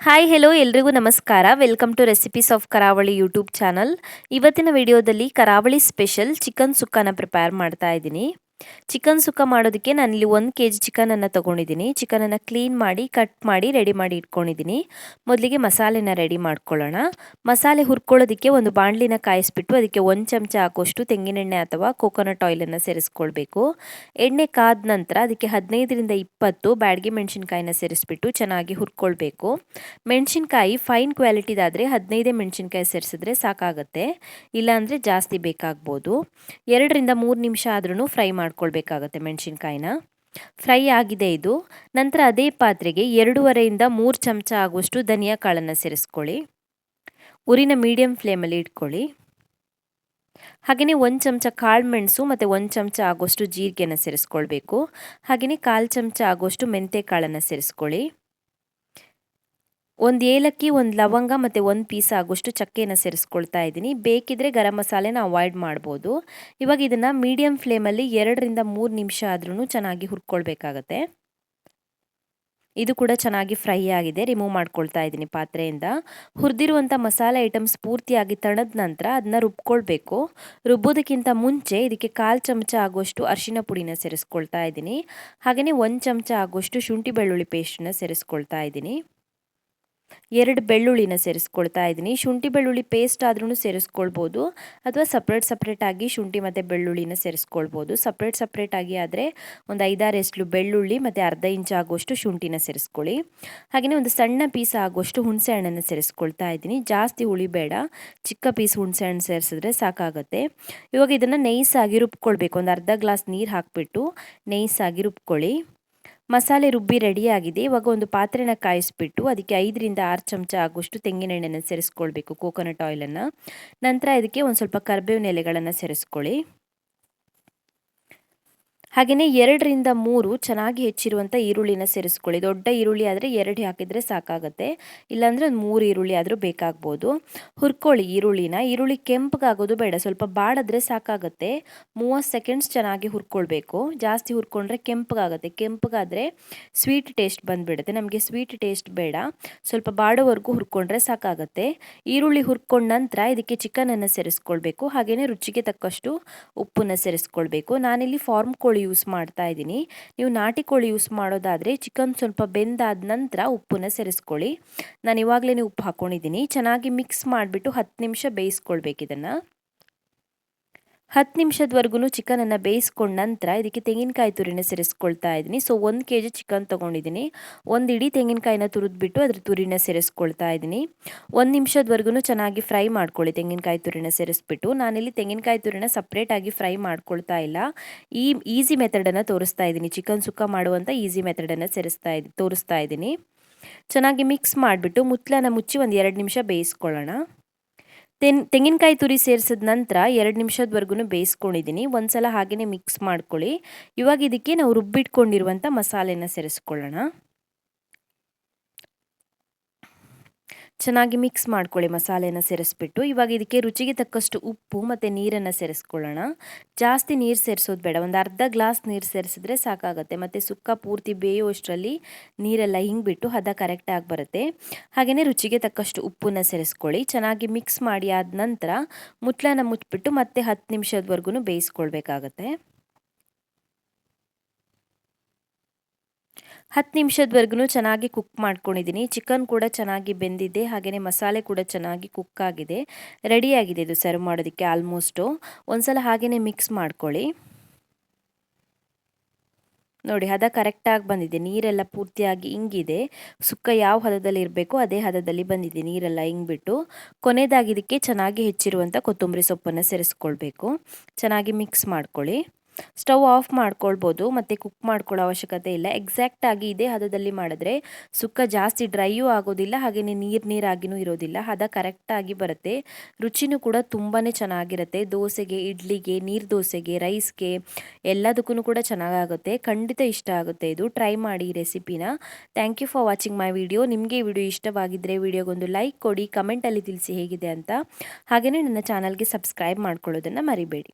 Hi hello ಎಲ್ರಿಗೂ ನಮಸ್ಕಾರ. Welcome to recipes of Karavali YouTube channel ಇವತ್ತಿನ ವಿಡಿಯೋದಲ್ಲಿ ಕರಾವಳಿ ಸ್ಪೆಷಲ್ ಚಿಕನ್ ಸುಕ್ಕನ ಪ್ರಿಪೇರ್ ಮಾಡ್ತಾ ಇದ್ದೀನಿ. ಚಿಕನ್ ಸುಕ್ಕ ಮಾಡೋದಕ್ಕೆ ನಾನಿಲ್ಲಿ ಒಂದು ಕೆ ಜಿ ಚಿಕನನ್ನು ತೊಗೊಂಡಿದ್ದೀನಿ. ಚಿಕನನ್ನು ಕ್ಲೀನ್ ಮಾಡಿ, ಕಟ್ ಮಾಡಿ, ರೆಡಿ ಮಾಡಿ ಇಟ್ಕೊಂಡಿದ್ದೀನಿ. ಮೊದಲಿಗೆ ಮಸಾಲೆನ ರೆಡಿ ಮಾಡ್ಕೊಳ್ಳೋಣ. ಮಸಾಲೆ ಹುರ್ಕೊಳ್ಳೋದಕ್ಕೆ ಒಂದು ಬಾಣಲಿನ ಕಾಯಿಸ್ಬಿಟ್ಟು ಅದಕ್ಕೆ ಒಂದು ಚಮಚ ಹಾಕೋಷ್ಟು ತೆಂಗಿನೆಣ್ಣೆ ಅಥವಾ ಕೋಕೋನಟ್ ಆಯಿಲನ್ನು ಸೇರಿಸ್ಕೊಳ್ಬೇಕು. ಎಣ್ಣೆ ಕಾದ ನಂತರ ಅದಕ್ಕೆ ಹದಿನೈದರಿಂದ ಇಪ್ಪತ್ತು ಬ್ಯಾಡಗಿ ಮೆಣಸಿನ್ಕಾಯಿನ ಸೇರಿಸ್ಬಿಟ್ಟು ಚೆನ್ನಾಗಿ ಹುರ್ಕೊಳ್ಬೇಕು. ಮೆಣಸಿನ್ಕಾಯಿ ಫೈನ್ ಕ್ವಾಲಿಟಿದಾದರೆ ಹದಿನೈದೇ ಮೆಣಸಿನ್ಕಾಯಿ ಸೇರಿಸಿದ್ರೆ ಸಾಕಾಗುತ್ತೆ. ಇಲ್ಲಾಂದರೆ ಜಾಸ್ತಿ ಬೇಕಾಗ್ಬೋದು. ಎರಡರಿಂದ ಮೂರು ನಿಮಿಷ ಆದ್ರೂ ಫ್ರೈ ಮಾಡಿ ಮಾಡ್ಕೊಳ್ಬೇಕಾಗತ್ತೆ ಮೆಣಸಿನ್ಕಾಯಿನ. ಫ್ರೈ ಆಗಿದೆ ಇದು. ನಂತರ ಅದೇ ಪಾತ್ರೆಗೆ ಎರಡೂವರೆಯಿಂದ ಮೂರು ಚಮಚ ಆಗುವಷ್ಟು ಧನಿಯಾ ಕಾಳನ್ನು ಸೇರಿಸ್ಕೊಳ್ಳಿ. ಉರಿನ ಮೀಡಿಯಂ ಫ್ಲೇಮಲ್ಲಿ ಇಟ್ಕೊಳ್ಳಿ. ಹಾಗೆಯೇ ಒಂದು ಚಮಚ ಕಾಳು ಮೆಣಸು ಮತ್ತು ಒಂದು ಚಮಚ ಆಗೋಷ್ಟು ಜೀರಿಗೆನ ಸೇರಿಸ್ಕೊಳ್ಬೇಕು. ಹಾಗೆಯೇ ಕಾಲು ಚಮಚ ಆಗೋಷ್ಟು ಮೆಂತೆ ಕಾಳನ್ನು ಸೇರಿಸ್ಕೊಳ್ಳಿ. ಒಂದು ಏಲಕ್ಕಿ, ಒಂದು ಲವಂಗ ಮತ್ತು ಒಂದು ಪೀಸ್ ಆಗೋಷ್ಟು ಚಕ್ಕೆನ ಸೇರಿಸ್ಕೊಳ್ತಾ ಇದ್ದೀನಿ. ಬೇಕಿದ್ರೆ ಗರಂ ಮಸಾಲೆನ ಅವಾಯ್ಡ್ ಮಾಡ್ಬೋದು. ಇವಾಗ ಇದನ್ನು ಮೀಡಿಯಮ್ ಫ್ಲೇಮಲ್ಲಿ ಎರಡರಿಂದ ಮೂರು ನಿಮಿಷ ಆದ್ರೂ ಚೆನ್ನಾಗಿ ಹುರ್ಕೊಳ್ಬೇಕಾಗತ್ತೆ. ಇದು ಕೂಡ ಚೆನ್ನಾಗಿ ಫ್ರೈ ಆಗಿದೆ. ರಿಮೂವ್ ಮಾಡ್ಕೊಳ್ತಾ ಇದ್ದೀನಿ ಪಾತ್ರೆಯಿಂದ. ಹುರಿದಿರುವಂಥ ಮಸಾಲೆ ಐಟಮ್ಸ್ ಪೂರ್ತಿಯಾಗಿ ತಣದ ನಂತರ ಅದನ್ನ ರುಬ್ಕೊಳ್ಬೇಕು. ರುಬ್ಬೋದಕ್ಕಿಂತ ಮುಂಚೆ ಇದಕ್ಕೆ ಕಾಲು ಚಮಚ ಆಗುವಷ್ಟು ಅರಿಶಿನ ಪುಡಿನ ಸೇರಿಸ್ಕೊಳ್ತಾ ಇದ್ದೀನಿ. ಹಾಗೆಯೇ ಒಂದು ಚಮಚ ಆಗುವಷ್ಟು ಶುಂಠಿ ಬೆಳ್ಳುಳ್ಳಿ ಪೇಸ್ಟನ್ನ ಸೇರಿಸ್ಕೊಳ್ತಾ ಇದ್ದೀನಿ. ಎರಡು ಬೆಳ್ಳುಳ್ಳಿನ ಸೇರಿಸ್ಕೊಳ್ತಾ ಇದ್ದೀನಿ. ಶುಂಠಿ, ಬೆಳ್ಳುಳ್ಳಿ ಪೇಸ್ಟ್ ಆದ್ರೂ ಸೇರಿಸ್ಕೊಳ್ಬೋದು. ಅಥವಾ ಸಪ್ರೇಟ್ ಸಪ್ರೇಟಾಗಿ ಶುಂಠಿ ಮತ್ತು ಬೆಳ್ಳುಳ್ಳಿನ ಸೇರಿಸ್ಕೊಳ್ಬೋದು. ಸಪ್ರೇಟ್ ಸಪ್ರೇಟಾಗಿ ಆದರೆ ಒಂದು ಐದಾರು ಎಸ್ಲು ಬೆಳ್ಳುಳ್ಳಿ ಮತ್ತು ಅರ್ಧ ಇಂಚ್ ಆಗುವಷ್ಟು ಶುಂಠಿನ ಸೇರಿಸ್ಕೊಳ್ಳಿ. ಹಾಗೆಯೇ ಒಂದು ಸಣ್ಣ ಪೀಸ್ ಆಗುವಷ್ಟು ಹುಣಸೆ ಹಣ್ಣನ್ನು ಸೇರಿಸ್ಕೊಳ್ತಾ ಇದ್ದೀನಿ. ಜಾಸ್ತಿ ಹುಳಿ ಬೇಡ. ಚಿಕ್ಕ ಪೀಸ್ ಹುಣಸೆ ಹಣ್ಣು ಸೇರಿಸಿದ್ರೆ ಸಾಕಾಗುತ್ತೆ. ಇವಾಗ ಇದನ್ನು ನೈಸಾಗಿ ರುಬ್ಕೊಳ್ಬೇಕು. ಒಂದು ಅರ್ಧ ಗ್ಲಾಸ್ ನೀರು ಹಾಕಿಬಿಟ್ಟು ನೈಸಾಗಿ ರುಬ್ಕೊಳ್ಳಿ. ಮಸಾಲೆ ರುಬ್ಬಿ ರೆಡಿಯಾಗಿದೆ. ಇವಾಗ ಒಂದು ಪಾತ್ರೆನ ಕಾಯಿಸ್ಬಿಟ್ಟು ಅದಕ್ಕೆ ಐದರಿಂದ ಆರು ಚಮಚ ಆಗುವಷ್ಟು ತೆಂಗಿನೆಣ್ಣೆನ ಸೇರಿಸ್ಕೊಳ್ಬೇಕು ಕೋಕೋನಟ್ ಆಯಿಲನ್ನು ನಂತರ ಇದಕ್ಕೆ ಒಂದು ಸ್ವಲ್ಪ ಕರ್ಬೇವಿನ ಎಲೆಗಳನ್ನು ಸೇರಿಸ್ಕೊಳ್ಳಿ. ಹಾಗೆಯೇ ಎರಡರಿಂದ ಮೂರು ಚೆನ್ನಾಗಿ ಹೆಚ್ಚಿರುವಂಥ ಈರುಳ್ಳಿನ ಸೇರಿಸ್ಕೊಳ್ಳಿ. ದೊಡ್ಡ ಈರುಳ್ಳಿ ಆದರೆ ಎರಡು ಹಾಕಿದರೆ ಸಾಕಾಗುತ್ತೆ. ಇಲ್ಲಾಂದರೆ ಒಂದು ಮೂರು ಈರುಳ್ಳಿ ಆದರೂ ಬೇಕಾಗ್ಬೋದು. ಹುರ್ಕೊಳ್ಳಿ ಈರುಳ್ಳಿನ. ಈರುಳ್ಳಿ ಕೆಂಪಗಾಗೋದು ಬೇಡ. ಸ್ವಲ್ಪ ಬಾಡಿದ್ರೆ ಸಾಕಾಗುತ್ತೆ. ಮೂವತ್ತು ಸೆಕೆಂಡ್ಸ್ ಚೆನ್ನಾಗಿ ಹುರ್ಕೊಳ್ಬೇಕು. ಜಾಸ್ತಿ ಹುರ್ಕೊಂಡ್ರೆ ಕೆಂಪಗಾಗುತ್ತೆ. ಕೆಂಪಗಾದರೆ ಸ್ವೀಟ್ ಟೇಸ್ಟ್ ಬಂದುಬಿಡುತ್ತೆ. ನಮಗೆ ಸ್ವೀಟ್ ಟೇಸ್ಟ್ ಬೇಡ. ಸ್ವಲ್ಪ ಬಾಡೋವರೆಗೂ ಹುರ್ಕೊಂಡ್ರೆ ಸಾಕಾಗುತ್ತೆ. ಈರುಳ್ಳಿ ಹುರ್ಕೊಂಡ ನಂತರ ಇದಕ್ಕೆ ಚಿಕನನ್ನು ಸೇರಿಸ್ಕೊಳ್ಬೇಕು. ಹಾಗೆಯೇ ರುಚಿಗೆ ತಕ್ಕಷ್ಟು ಉಪ್ಪನ್ನು ಸೇರಿಸ್ಕೊಳ್ಬೇಕು. ನಾನಿಲ್ಲಿ ಫಾರ್ಮ್ ಕೋಳಿ ಯೂಸ್ ಮಾಡ್ತಾ ಇದ್ದೀನಿ. ನೀವು ನಾಟಿ ಕೋಳಿ ಯೂಸ್ ಮಾಡೋದಾದರೆ ಚಿಕನ್ ಸ್ವಲ್ಪ ಬೆಂದಾದ ನಂತರ ಉಪ್ಪನ್ನ ಸೇರಿಸ್ಕೊಳ್ಳಿ. ನಾನು ಇವಾಗಲೇ ಉಪ್ಪು ಹಾಕ್ಕೊಂಡಿದ್ದೀನಿ ಚೆನ್ನಾಗಿ ಮಿಕ್ಸ್ ಮಾಡಿಬಿಟ್ಟು ಹತ್ತು ನಿಮಿಷ ಬೇಯಿಸ್ಕೊಳ್ಬೇಕು ಇದನ್ನು. ಹತ್ತು ನಿಮಿಷದವರೆಗೂ ಚಿಕನನ್ನು ಬೇಯಿಸ್ಕೊಂಡ ನಂತರ ಇದಕ್ಕೆ ತೆಂಗಿನಕಾಯಿ ತುರಿನ ಸೇರಿಸ್ಕೊಳ್ತಾ ಇದ್ದೀನಿ. ಸೊ ಒಂದು ಕೆ ಜಿ ಚಿಕನ್ ತೊಗೊಂಡಿದ್ದೀನಿ. ಒಂದು ಇಡೀ ತೆಂಗಿನಕಾಯಿನ ತುರಿದ್ಬಿಟ್ಟು ಅದ್ರ ತುರಿನ ಸೇರಿಸ್ಕೊಳ್ತಾ ಇದ್ದೀನಿ. ಒಂದು ನಿಮಿಷದವರೆಗೂ ಚೆನ್ನಾಗಿ ಫ್ರೈ ಮಾಡ್ಕೊಳ್ಳಿ ತೆಂಗಿನಕಾಯಿ ತುರಿನ ಸೇರಿಸ್ಬಿಟ್ಟು. ನಾನಿಲ್ಲಿ ತೆಂಗಿನಕಾಯಿ ತುರಿನ ಸಪ್ರೇಟಾಗಿ ಫ್ರೈ ಮಾಡ್ಕೊಳ್ತಾ ಇಲ್ಲ. ಈ ಈಸಿ ಮೆಥಡನ್ನು ತೋರಿಸ್ತಾ ಇದ್ದೀನಿ. ಚಿಕನ್ ಸುಕ್ಕ ಮಾಡುವಂಥ ಈಸಿ ಮೆಥಡನ್ನು ಸೇರಿಸ್ತಾ ಇದ್ದೀನಿ ತೋರಿಸ್ತಾ ಇದ್ದೀನಿ. ಚೆನ್ನಾಗಿ ಮಿಕ್ಸ್ ಮಾಡಿಬಿಟ್ಟು ಮುತ್ತಲನ ಮುಚ್ಚಿ ಒಂದು ಎರಡು ನಿಮಿಷ ಬೇಯಿಸ್ಕೊಳ್ಳೋಣ. ತೆನ್, ತೆಂಗಿನಕಾಯಿ ತುರಿ ಸೇರಿಸಿದ ನಂತರ ಎರಡು ನಿಮಿಷದವರೆಗೂ ಬೇಯಿಸ್ಕೊಂಡಿದ್ದೀನಿ ಒಂದು ಸಲ ಹಾಗೆಯೇ ಮಿಕ್ಸ್ ಮಾಡ್ಕೊಳ್ಳಿ. ಇವಾಗ ಇದಕ್ಕೆ ನಾವು ರುಬ್ಬಿಟ್ಕೊಂಡಿರುವಂಥ ಮಸಾಲೆನ ಸೇರಿಸ್ಕೊಳ್ಳೋಣ. ಚೆನ್ನಾಗಿ ಮಿಕ್ಸ್ ಮಾಡ್ಕೊಳ್ಳಿ, ಮಸಾಲೆನ ಸೇರಿಸ್ಬಿಟ್ಟು. ಇವಾಗ ಇದಕ್ಕೆ ರುಚಿಗೆ ತಕ್ಕಷ್ಟು ಉಪ್ಪು ಮತ್ತು ನೀರನ್ನು ಸೇರಿಸ್ಕೊಳ್ಳೋಣ. ಜಾಸ್ತಿ ನೀರು ಸೇರಿಸೋದು ಬೇಡ. ಒಂದು ಅರ್ಧ ಗ್ಲಾಸ್ ನೀರು ಸೇರಿಸಿದ್ರೆ ಸಾಕಾಗುತ್ತೆ. ಮತ್ತು ಸುಕ್ಕ ಪೂರ್ತಿ ಬೇಯುವಷ್ಟರಲ್ಲಿ ನೀರೆಲ್ಲ ಹಿಂಗಿಬಿಟ್ಟು ಹದ ಕರೆಕ್ಟಾಗಿ ಬರುತ್ತೆ. ಹಾಗೆಯೇ ರುಚಿಗೆ ತಕ್ಕಷ್ಟು ಉಪ್ಪನ್ನು ಸೇರಿಸ್ಕೊಳ್ಳಿ. ಚೆನ್ನಾಗಿ ಮಿಕ್ಸ್ ಮಾಡಿ ಆದ ನಂತರ ಮುಟ್ಲನ ಮುಚ್ಚಿಬಿಟ್ಟು ಮತ್ತೆ ಹತ್ತು ನಿಮಿಷದವರೆಗೂ ಬೇಯಿಸ್ಕೊಳ್ಬೇಕಾಗತ್ತೆ. ಹತ್ತು ನಿಮಿಷದವರೆಗೂ ಚೆನ್ನಾಗಿ ಕುಕ್ ಮಾಡ್ಕೊಂಡಿದ್ದೀನಿ. ಚಿಕನ್ ಕೂಡ ಚೆನ್ನಾಗಿ ಬೆಂದಿದೆ ಹಾಗೆಯೇ ಮಸಾಲೆ ಕೂಡ ಚೆನ್ನಾಗಿ ಕುಕ್ ಆಗಿದೆ. ರೆಡಿಯಾಗಿದೆ ಇದು ಸರ್ವ್ ಮಾಡೋದಕ್ಕೆ ಆಲ್ಮೋಸ್ಟು ಒಂದ್ಸಲ ಹಾಗೆಯೇ ಮಿಕ್ಸ್ ಮಾಡ್ಕೊಳ್ಳಿ. ನೋಡಿ, ಹದ ಕರೆಕ್ಟಾಗಿ ಬಂದಿದೆ. ನೀರೆಲ್ಲ ಪೂರ್ತಿಯಾಗಿ ಹಿಂಗಿದೆ ಸುಕ್ಕ ಯಾವ ಹದದಲ್ಲಿ ಇರಬೇಕು ಅದೇ ಹದದಲ್ಲಿ ಬಂದಿದೆ. ನೀರೆಲ್ಲ ಹಿಂಗ್ಬಿಟ್ಟು ಕೊನೆಯದಾಗಿದ್ದಕ್ಕೆ ಚೆನ್ನಾಗಿ ಹೆಚ್ಚಿರುವಂಥ ಕೊತ್ತಂಬರಿ ಸೊಪ್ಪನ್ನು ಸೇರಿಸ್ಕೊಳ್ಬೇಕು. ಚೆನ್ನಾಗಿ ಮಿಕ್ಸ್ ಮಾಡ್ಕೊಳ್ಳಿ. ಸ್ಟವ್ ಆಫ್ ಮಾಡ್ಕೊಳ್ಬೋದು, ಮತ್ತು ಕುಕ್ ಮಾಡ್ಕೊಳ್ಳೋ ಅವಶ್ಯಕತೆ ಇಲ್ಲ. ಎಕ್ಸಾಕ್ಟಾಗಿ ಇದೇ ಹದದಲ್ಲಿ ಮಾಡಿದ್ರೆ ಸುಕ್ಕ ಜಾಸ್ತಿ ಡ್ರೈಯೂ ಆಗೋದಿಲ್ಲ ಹಾಗೆಯೇ ನೀರು ನೀರಾಗಿನೂ ಇರೋದಿಲ್ಲ. ಹದ ಕರೆಕ್ಟಾಗಿ ಬರುತ್ತೆ. ರುಚಿನೂ ಕೂಡ ತುಂಬಾ ಚೆನ್ನಾಗಿರುತ್ತೆ. ದೋಸೆಗೆ, ಇಡ್ಲಿಗೆ, ನೀರು ದೋಸೆಗೆ ರೈಸ್ಗೆ ಎಲ್ಲದಕ್ಕೂ ಕೂಡ ಚೆನ್ನಾಗಾಗುತ್ತೆ. ಖಂಡಿತ ಇಷ್ಟ ಆಗುತ್ತೆ ಇದು. ಟ್ರೈ ಮಾಡಿ ಈ ರೆಸಿಪಿನ. Thank you for watching my video ನಿಮಗೆ ವಿಡಿಯೋ ಇಷ್ಟವಾಗಿದ್ದರೆ ವಿಡಿಯೋಗೊಂದು ಲೈಕ್ ಕೊಡಿ ಕಮೆಂಟಲ್ಲಿ ತಿಳಿಸಿ ಹೇಗಿದೆ ಅಂತ. ಹಾಗೆಯೇ ನನ್ನ ಚಾನಲ್ಗೆ ಸಬ್ಸ್ಕ್ರೈಬ್ ಮಾಡ್ಕೊಳ್ಳೋದನ್ನು ಮರಿಬೇಡಿ.